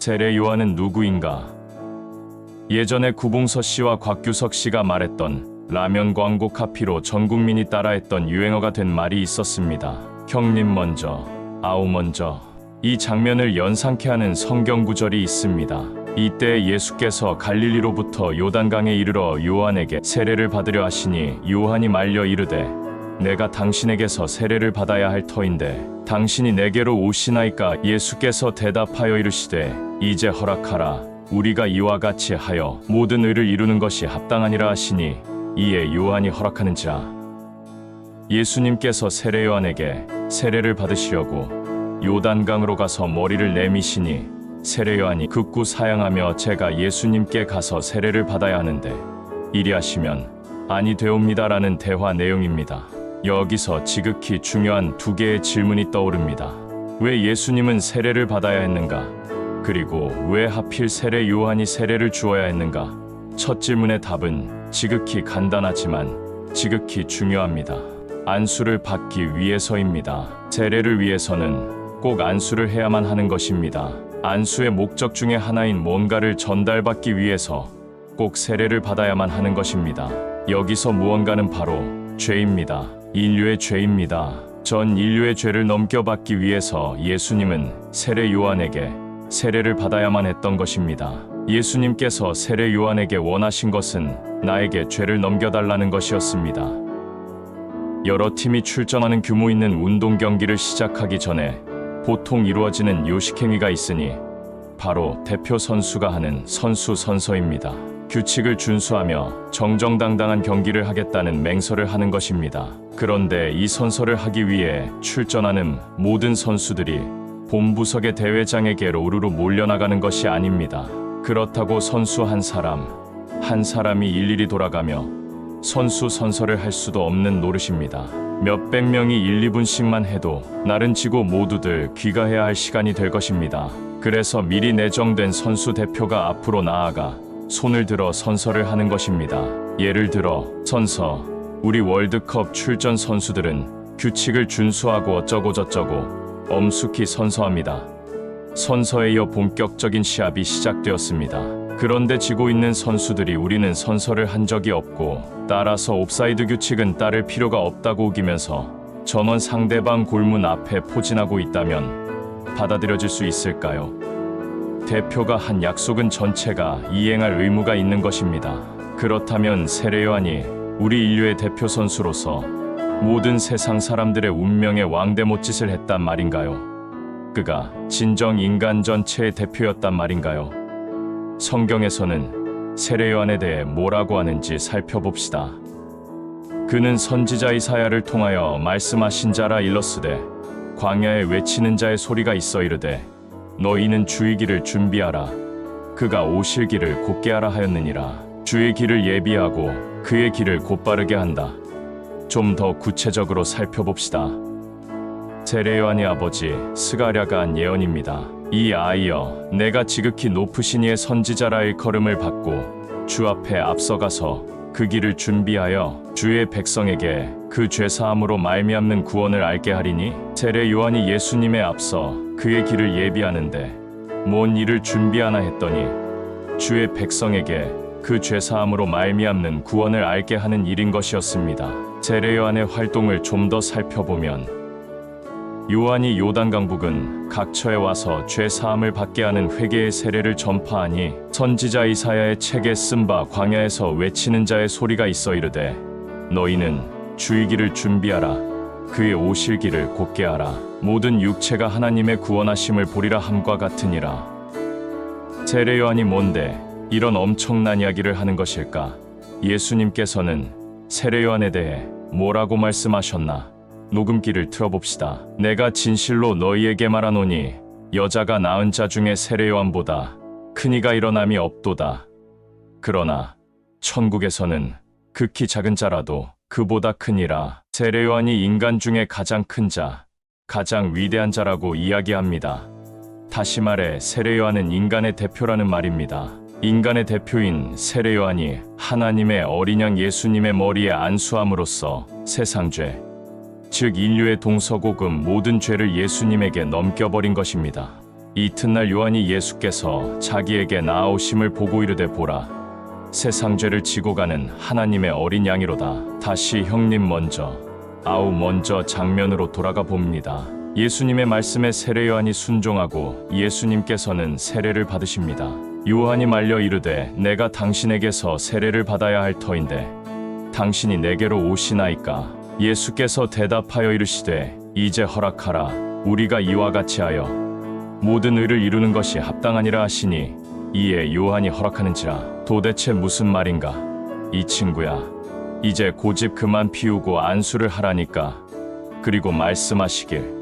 세례 요한은 누구인가? 예전에 구봉서 씨와 곽규석 씨가 말했던 라면 광고 카피로 전 국민이 따라했던 유행어가 된 말이 있었습니다. 형님 먼저, 아우 먼저. 이 장면을 연상케 하는 성경 구절이 있습니다. 이때 예수께서 갈릴리로부터 요단강에 이르러 요한에게 세례를 받으려 하시니 요한이 말려 이르되 내가 당신에게서 세례를 받아야 할 터인데 당신이 내게로 오시나이까 예수께서 대답하여 이르시되 이제 허락하라 우리가 이와 같이 하여 모든 의를 이루는 것이 합당하니라 하시니 이에 요한이 허락하는지라 예수님께서 세례 요한에게 세례를 받으시려고 요단강으로 가서 머리를 내미시니 세례 요한이 극구 사양하며 제가 예수님께 가서 세례를 받아야 하는데 이리 하시면 아니 되옵니다라는 대화 내용입니다. 여기서 지극히 중요한 두 개의 질문이 떠오릅니다. 왜 예수님은 세례를 받아야 했는가? 그리고 왜 하필 세례 요한이 세례를 주어야 했는가? 첫 질문의 답은 지극히 간단하지만 지극히 중요합니다. 안수를 받기 위해서입니다. 세례를 위해서는 꼭 안수를 해야만 하는 것입니다. 안수의 목적 중에 하나인 뭔가를 전달받기 위해서 꼭 세례를 받아야만 하는 것입니다. 여기서 무언가는 바로 죄입니다. 인류의 죄입니다. 전 인류의 죄를 넘겨받기 위해서 예수님은 세례 요한에게 세례를 받아야만 했던 것입니다. 예수님께서 세례 요한에게 원하신 것은 나에게 죄를 넘겨달라는 것이었습니다. 여러 팀이 출전하는 규모 있는 운동 경기를 시작하기 전에 보통 이루어지는 요식행위가 있으니 바로 대표 선수가 하는 선수 선서입니다. 규칙을 준수하며 정정당당한 경기를 하겠다는 맹설을 하는 것입니다. 그런데 이 선서를 하기 위해 출전하는 모든 선수들이 본부석의 대회장에게로 우르르 몰려나가는 것이 아닙니다. 그렇다고 선수 한 사람, 한 사람이 일일이 돌아가며 선수 선서를 할 수도 없는 노릇입니다. 몇백 명이 1, 2분씩만 해도 날은 지고 모두들 귀가해야 할 시간이 될 것입니다. 그래서 미리 내정된 선수 대표가 앞으로 나아가 손을 들어 선서를 하는 것입니다. 예를 들어 선서 우리 월드컵 출전 선수들은 규칙을 준수하고 어쩌고 저쩌고 엄숙히 선서합니다. 선서에 이어 본격적인 시합이 시작되었습니다. 그런데 지고 있는 선수들이 우리는 선서를 한 적이 없고 따라서 옵사이드 규칙은 따를 필요가 없다고 우기면서 전원 상대방 골문 앞에 포진하고 있다면 받아들여질 수 있을까요? 대표가 한 약속은 전체가 이행할 의무가 있는 것입니다. 그렇다면 세례요한이 우리 인류의 대표 선수로서 모든 세상 사람들의 운명의 왕대못 짓을 했단 말인가요? 그가 진정 인간 전체의 대표였단 말인가요? 성경에서는 세례요한에 대해 뭐라고 하는지 살펴봅시다. 그는 선지자 이사야를 통하여 말씀하신 자라 일렀으되 광야에 외치는 자의 소리가 있어 이르되 너희는 주의 길을 준비하라 그가 오실 길을 곧게 하라 하였느니라 주의 길을 예비하고 그의 길을 곧바르게 한다. 좀 더 구체적으로 살펴봅시다. 세례요한의 아버지 스가랴가 한 예언입니다. 이 아이여 내가 지극히 높으신 이의 선지자라 일컬음을 받고 주 앞에 앞서가서 그 길을 준비하여 주의 백성에게 그 죄사함으로 말미암는 구원을 알게 하리니 세례 요한이 예수님의 앞서 그의 길을 예비하는데 뭔 일을 준비하나 했더니 주의 백성에게 그 죄사함으로 말미암는 구원을 알게 하는 일인 것이었습니다. 세례 요한의 활동을 좀 더 살펴보면 요한이 요단 강 북은 각처에 와서 죄 사함을 받게 하는 회개의 세례를 전파하니 선지자 이사야의 책에 쓴 바 광야에서 외치는 자의 소리가 있어 이르되 너희는 주의 길을 준비하라 그의 오실 길을 곧게 하라 모든 육체가 하나님의 구원하심을 보리라 함과 같으니라 세례 요한이 뭔데 이런 엄청난 이야기를 하는 것일까 예수님께서는 세례 요한에 대해 뭐라고 말씀하셨나 녹음기를 틀어봅시다. 내가 진실로 너희에게 말하노니 여자가 낳은 자 중에 세례 요한보다 큰 이가 일어남이 없도다. 그러나 천국에서는 극히 작은 자라도 그보다 크니라. 세례요한이 인간 중에 가장 큰 자, 가장 위대한 자라고 이야기합니다. 다시 말해 세례요한은 인간의 대표라는 말입니다. 인간의 대표인 세례요한이 하나님의 어린 양 예수님의 머리에 안수함으로써 세상 죄, 즉 인류의 동서고금 모든 죄를 예수님에게 넘겨버린 것입니다. 이튿날 요한이 예수께서 자기에게 나아오심을 보고 이르되 보라 세상 죄를 지고 가는 하나님의 어린 양이로다 다시 형님 먼저 아우 먼저 장면으로 돌아가 봅니다. 예수님의 말씀에 세례 요한이 순종하고 예수님께서는 세례를 받으십니다. 요한이 말려 이르되 내가 당신에게서 세례를 받아야 할 터인데 당신이 내게로 오시나이까? 예수께서 대답하여 이르시되 이제 허락하라. 우리가 이와 같이 하여 모든 의를 이루는 것이 합당하니라 하시니 이에 요한이 허락하는지라. 도대체 무슨 말인가? 이 친구야 이제 고집 그만 피우고 안수를 하라니까 그리고 말씀하시길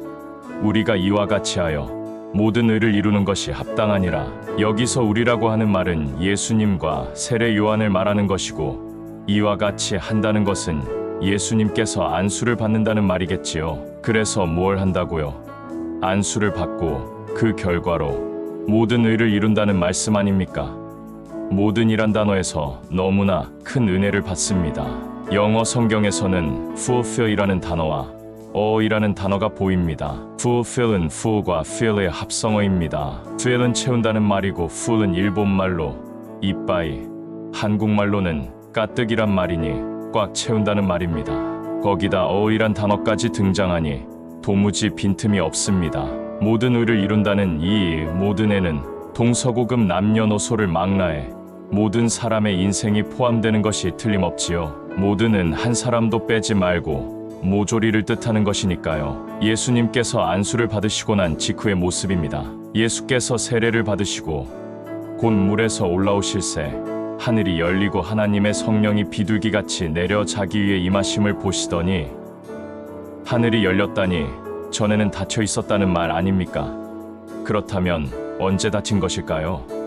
우리가 이와 같이 하여 모든 의를 이루는 것이 합당하니라 여기서 우리라고 하는 말은 예수님과 세례 요한을 말하는 것이고 이와 같이 한다는 것은 예수님께서 안수를 받는다는 말이겠지요. 그래서 뭘 한다고요? 안수를 받고 그 결과로 모든 의를 이룬다는 말씀 아닙니까? 모든이란 단어에서 너무나 큰 은혜를 받습니다. 영어 성경에서는 fulfill이라는 단어와 어이라는 단어가 보입니다. fulfill은 full과 fill의 합성어입니다. fill은 채운다는 말이고 full은 일본말로 이빠이, 한국말로는 까뜩이란 말이니 꽉 채운다는 말입니다. 거기다 어이란 단어까지 등장하니 도무지 빈틈이 없습니다. 모든 의를 이룬다는 이 모든 애는 동서고금 남녀노소를 망라해 모든 사람의 인생이 포함되는 것이 틀림없지요. 모든은 한 사람도 빼지 말고 모조리를 뜻하는 것이니까요. 예수님께서 안수를 받으시고 난 직후의 모습입니다. 예수께서 세례를 받으시고 곧 물에서 올라오실 새 하늘이 열리고 하나님의 성령이 비둘기같이 내려 자기 위에 임하심을 보시더니 하늘이 열렸다니 전에는 닫혀 있었다는 말 아닙니까? 그렇다면 언제 닫힌 것일까요?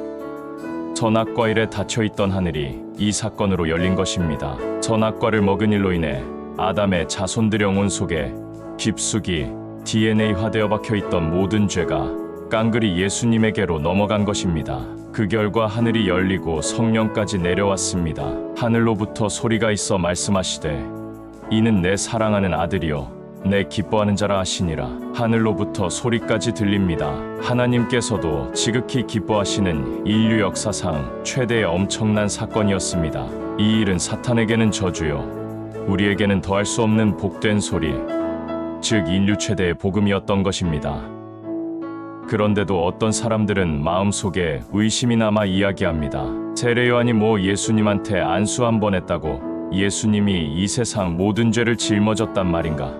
선악과 일에 닫혀 있던 하늘이 이 사건으로 열린 것입니다. 선악과를 먹은 일로 인해 아담의 자손들 영혼 속에 깊숙이 DNA화되어 박혀 있던 모든 죄가 깡그리 예수님에게로 넘어간 것입니다. 그 결과 하늘이 열리고 성령까지 내려왔습니다. 하늘로부터 소리가 있어 말씀하시되 이는 내 사랑하는 아들이요 내 기뻐하는 자라 하시니라. 하늘로부터 소리까지 들립니다. 하나님께서도 지극히 기뻐하시는 인류 역사상 최대의 엄청난 사건이었습니다. 이 일은 사탄에게는 저주요. 우리에게는 더할 수 없는 복된 소리 즉 인류 최대의 복음이었던 것입니다. 그런데도 어떤 사람들은 마음속에 의심이 남아 이야기합니다. 세례 요한이 뭐 예수님한테 안수 한 번 했다고 예수님이 이 세상 모든 죄를 짊어졌단 말인가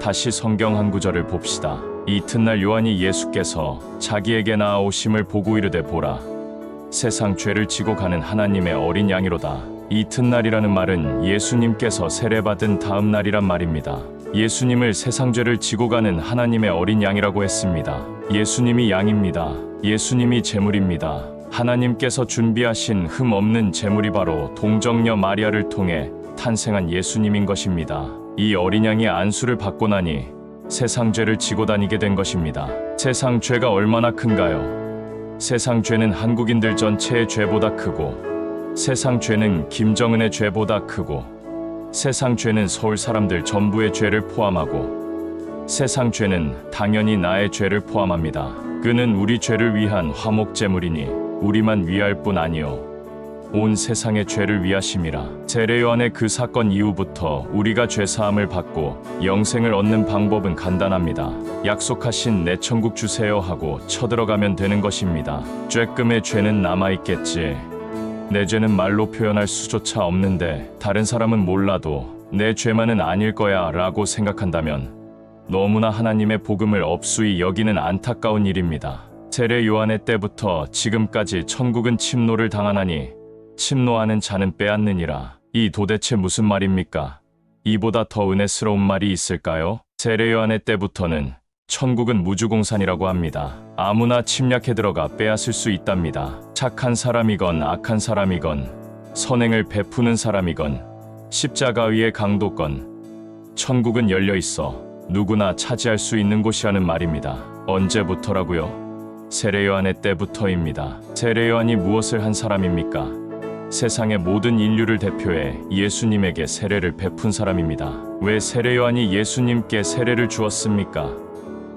다시 성경 한 구절을 봅시다. 이튿날 요한이 예수께서 자기에게 나아오심을 보고 이르되 보라. 세상 죄를 지고 가는 하나님의 어린 양이로다. 이튿날이라는 말은 예수님께서 세례받은 다음 날이란 말입니다. 예수님을 세상 죄를 지고 가는 하나님의 어린 양이라고 했습니다. 예수님이 양입니다. 예수님이 제물입니다. 하나님께서 준비하신 흠 없는 제물이 바로 동정녀 마리아를 통해 탄생한 예수님인 것입니다. 이 어린 양이 안수를 받고 나니 세상 죄를 지고 다니게 된 것입니다. 세상 죄가 얼마나 큰가요? 세상 죄는 한국인들 전체의 죄보다 크고 세상 죄는 김정은의 죄보다 크고 세상 죄는 서울 사람들 전부의 죄를 포함하고 세상 죄는 당연히 나의 죄를 포함합니다. 그는 우리 죄를 위한 화목제물이니 우리만 위할 뿐 아니요 온 세상의 죄를 위하심이라. 세례 요한의 그 사건 이후부터 우리가 죄 사함을 받고 영생을 얻는 방법은 간단합니다. 약속하신 내 천국 주세요 하고 쳐들어가면 되는 것입니다. 죄금의 죄는 남아 있겠지. 내 죄는 말로 표현할 수조차 없는데 다른 사람은 몰라도 내 죄만은 아닐 거야 라고 생각한다면 너무나 하나님의 복음을 업수히 여기는 안타까운 일입니다. 세례 요한의 때부터 지금까지 천국은 침노를 당하나니 침노하는 자는 빼앗느니라. 이 도대체 무슨 말입니까? 이보다 더 은혜스러운 말이 있을까요? 세례 요한의 때부터는 천국은 무주공산이라고 합니다. 아무나 침략해 들어가 빼앗을 수 있답니다. 착한 사람이건 악한 사람이건 선행을 베푸는 사람이건 십자가 위의 강도건 천국은 열려 있어 누구나 차지할 수 있는 곳이라는 말입니다. 언제부터라고요? 세례 요한의 때부터입니다. 세례 요한이 무엇을 한 사람입니까? 세상의 모든 인류를 대표해 예수님에게 세례를 베푼 사람입니다. 왜 세례 요한이 예수님께 세례를 주었습니까?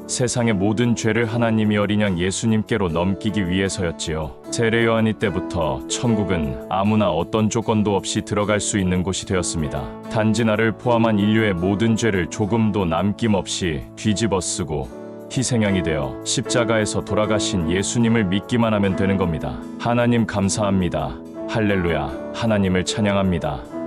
세상의 모든 죄를 하나님이 어린 양 예수님께로 넘기기 위해서였지요. 세례 요한이 때부터 천국은 아무나 어떤 조건도 없이 들어갈 수 있는 곳이 되었습니다. 단지 나를 포함한 인류의 모든 죄를 조금도 남김없이 뒤집어 쓰고 희생양이 되어 십자가에서 돌아가신 예수님을 믿기만 하면 되는 겁니다. 하나님 감사합니다. 할렐루야. 하나님을 찬양합니다.